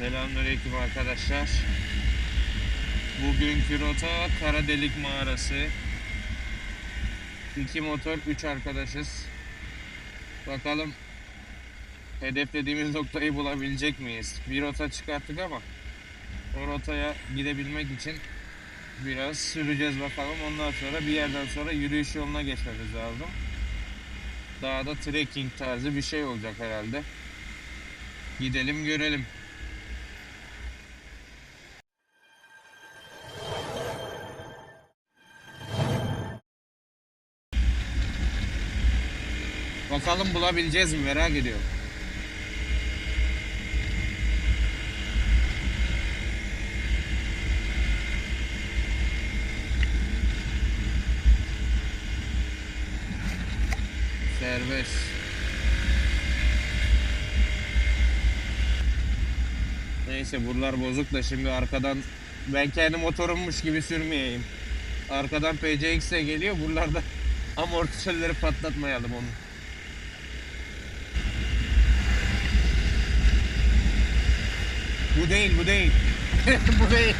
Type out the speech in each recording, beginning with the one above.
Selamünaleyküm arkadaşlar. Bugünkü rota Kara Delik Mağarası. İki motor, üç arkadaşız. Bakalım hedeflediğimiz noktayı bulabilecek miyiz? Bir rota çıkarttık ama o rotaya gidebilmek için biraz süreceğiz bakalım. Ondan sonra bir yerden sonra yürüyüş yoluna geçmemiz lazım. Daha da trekking tarzı bir şey olacak herhalde. Gidelim görelim. Bakalım bulabileceğiz mi merak ediyorum. Serbest. Neyse buralar bozuk da şimdi arkadan ben kendi motorummuş gibi sürmeyeyim. Arkadan PCX de geliyor buralarda amortisörleri patlatmayalım onu. Bu değil, bu değil. bu değil.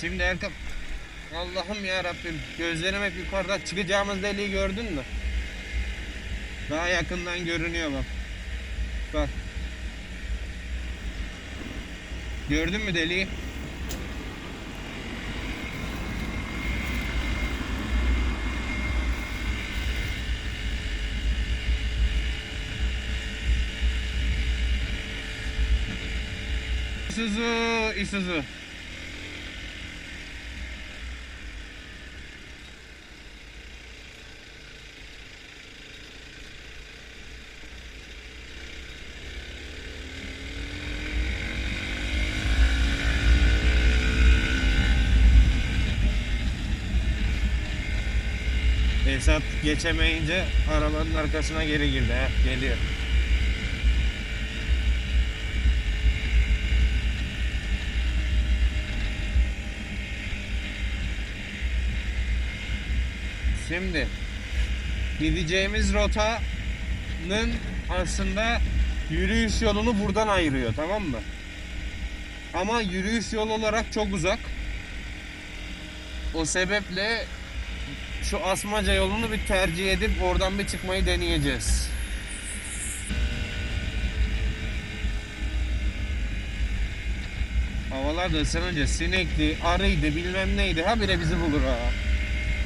Şimdi Erkan Allah'ım ya Rabbim gözlerim hep yukarıda çıkacağımız deliği gördün mü? Daha yakından görünüyor bak. Bak. Gördün mü deliği? Isuzu, Isuzu. Esat geçemeyince arabanın arkasına geri girdi. Heh, geliyor. Şimdi gideceğimiz rotanın aslında yürüyüş yolunu buradan ayırıyor tamam mı? Ama yürüyüş yol olarak çok uzak. O sebeple şu Asmaca yolunu bir tercih edip oradan bir çıkmayı deneyeceğiz. Havalar da ısınınca sinekli, arıydı, bilmem neydi. Ha bire bizi bulur ha.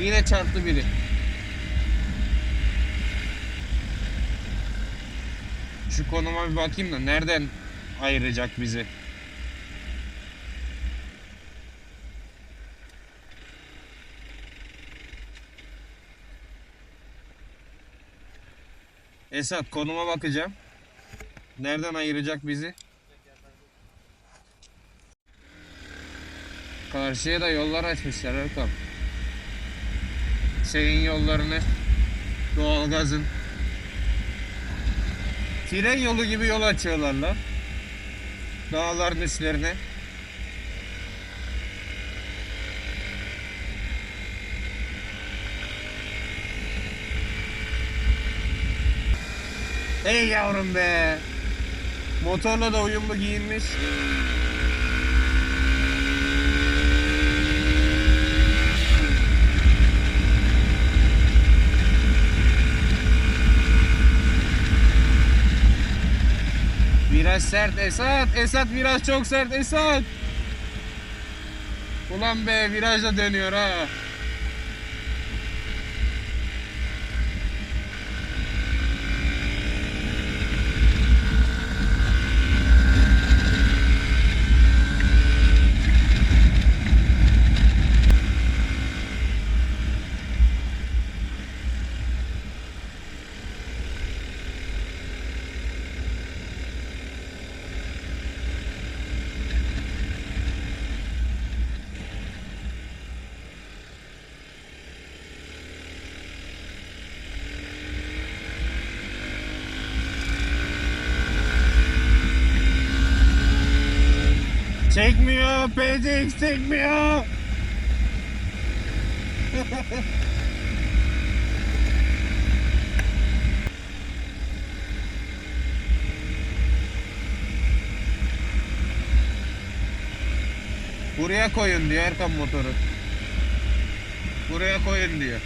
Yine çarptı biri. Şu konuma bir bakayım da nereden ayıracak bizi? Esat konuma bakacağım. Nereden ayıracak bizi? Karşıya da yollar açmışlar Erkan. Şeyin yollarını, doğalgazın. Tren yolu gibi yol açıyorlar lan. Dağların üstlerine. Ey yavrum be. Motorla da uyumlu giyinmiş. Viraj sert Esat. Esat viraj çok sert Esat. Ulan be virajda dönüyor ha. Çekmiyor. PCX çekmiyor. Buraya koyun diyor Erkan motoru. Buraya koyun diyor.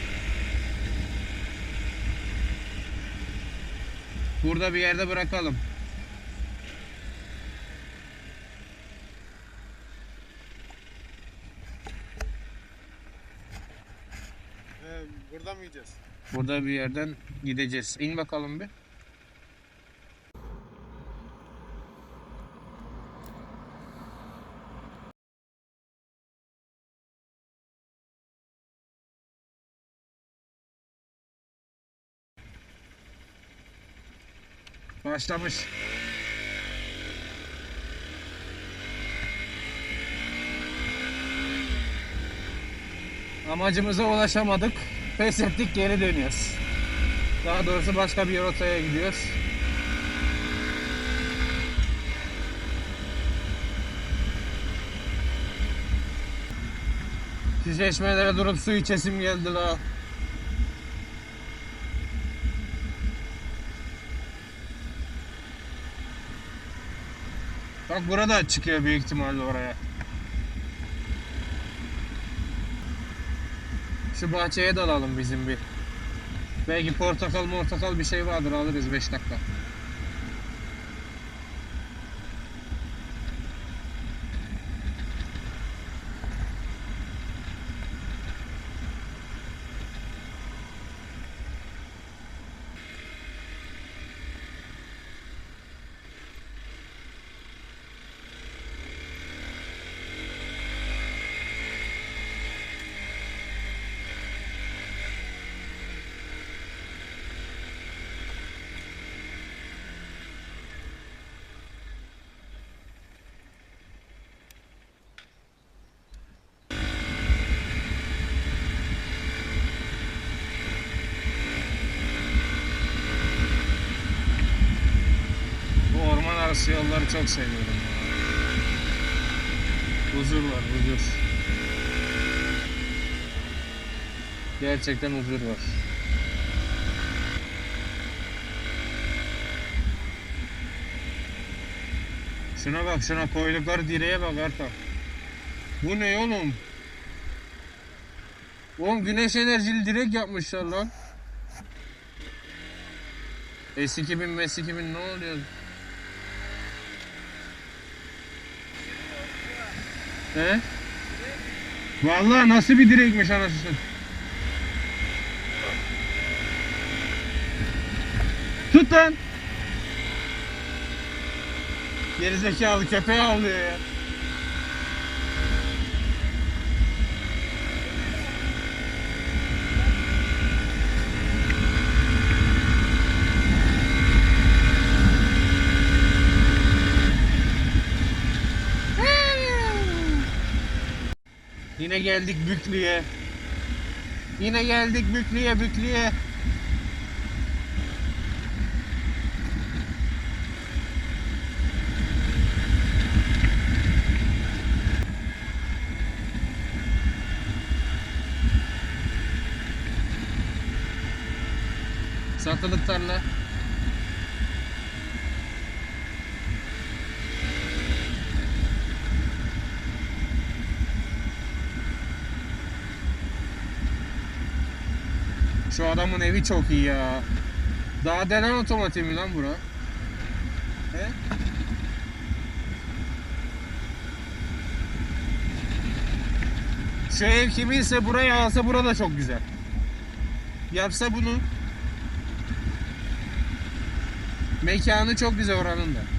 Burada bir yerde bırakalım. Ee, buradan mı gideceğiz? Burada bir yerden gideceğiz. İn bakalım bir. Başlamış. Amacımıza ulaşamadık. Pes ettik geri dönüyoruz. Daha doğrusu başka bir rotaya gidiyoruz. Çeşmelere durup su içesim geldi la. Bak burada çıkıyor büyük ihtimalle oraya. Şu bahçeye dalalım bizim bir. Belki portakal portakal bir şey vardır alırız 5 dakika. Bu arası yolları çok seviyorum. Huzur var, huzur. Gerçekten huzur var. Şuna bak, şuna koydukları direğe bak Erkan. Bu ne oğlum? Oğlum güneş enerjili direk yapmışlar lan. S2000 S2000 ne oluyor? He? Vallahi nasıl bir direkmiş anasını. Tut lan. Gerizekalı köpeği avlıyor ya. Yine geldik Büklü'ye. Yine geldik Büklü'ye, Büklü'ye. Satılık tarla. Şu adamın evi çok iyi ya. Daha denen otomotiv mi lan bura? He? Şu ev kiminse buraya alsa burada çok güzel. Yapsa bunu. Mekanı çok güzel oranın da.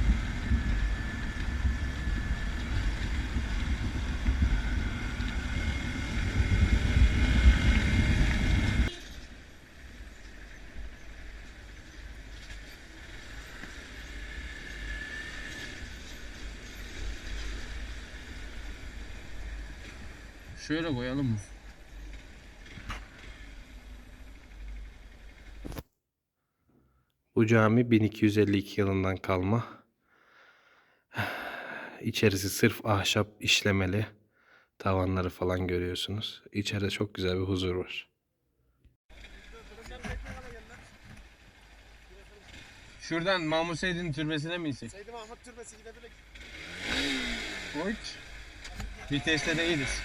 Şöyle koyalım mı? Bu cami 1252 yılından kalma. İçerisi sırf ahşap işlemeli. Tavanları falan görüyorsunuz. İçeride çok güzel bir huzur var. Şuradan Mahmut Seyit'in türbesine mi gitsek? Seydi Mahmut Türbesi gidebilir. Oy. Viteste de iyiyiz.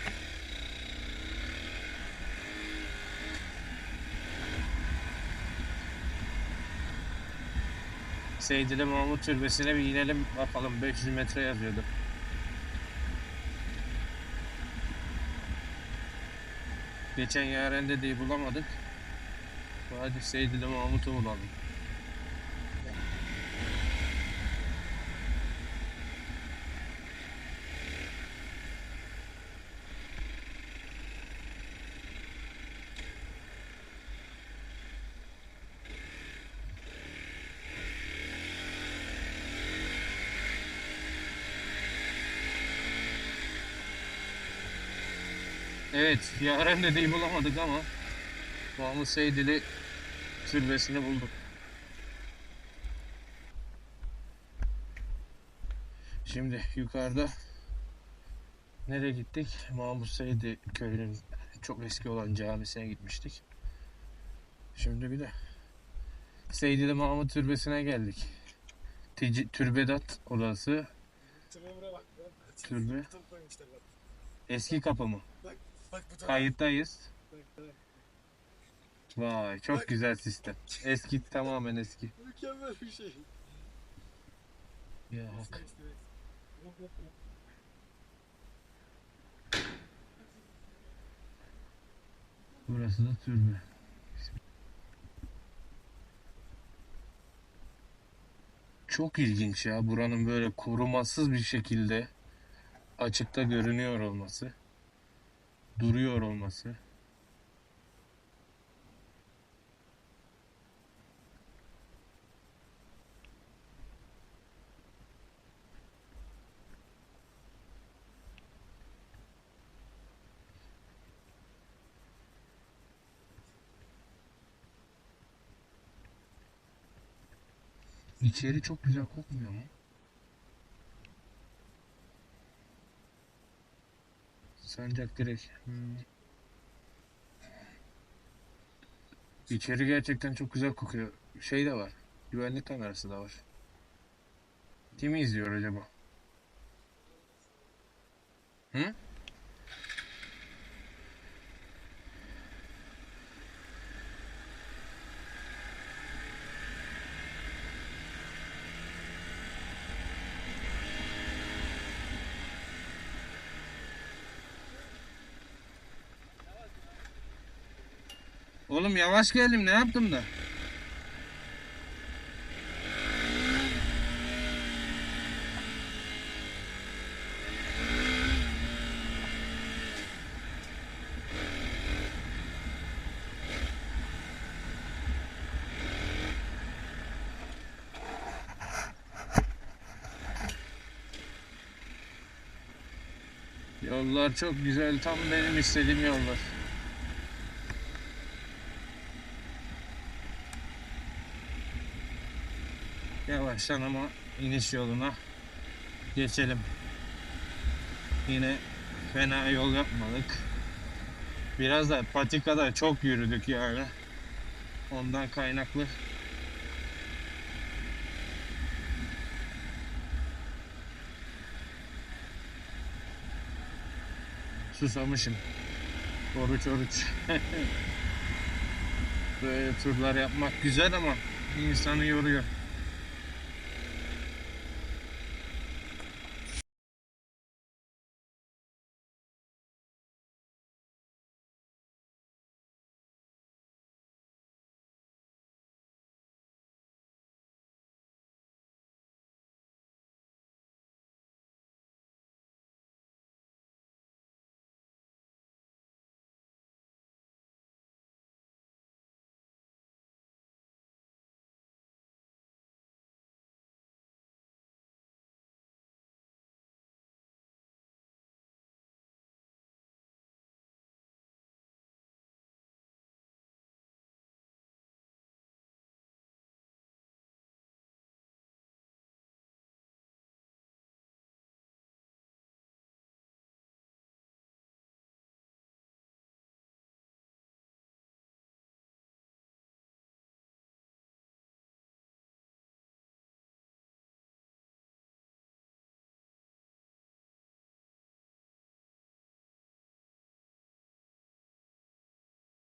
Seydili Mahmut Türbesi'ne bir inelim bakalım 500 metre yazıyordu. Geçen yaren dedeyi bulamadık. Hadi Seydili Mahmut'u bulalım. Evet, Yaren dedeyi bulamadık ama Mahmut Seydili türbesini bulduk. Şimdi yukarıda nereye gittik? Mahmut Seydi köyünün çok eski olan camisine gitmiştik. Şimdi bir de Seydili Mahmut Türbesi'ne geldik. Tici, türbedat bak. Türbe. Eski kapı mı? Bak. Kayıttayız. Bak, bak. Vay çok güzel sistem. Eski tamamen eski. Mükemmel bir şey. Ya bak. Burası da türbe. Çok ilginç ya buranın böyle korumasız bir şekilde açıkta görünüyor olması. Duruyor olması. İçeri çok güzel kokmuyor mu? Sancak direkt. Hmm. İçeri gerçekten çok güzel kokuyor. Şey de var. Güvenlik kamerası da var. Kimi izliyor acaba? Hı? Oğlum yavaş geldim ne yaptım da? Yollar çok güzel tam benim istediğim yollar. Yavaştan ama iniş yoluna geçelim. Yine fena yol yapmadık. Biraz da patikada çok yürüdük yani. Ondan kaynaklı. Susamışım. Oruç oruç. Böyle turlar yapmak güzel ama insanı yoruyor.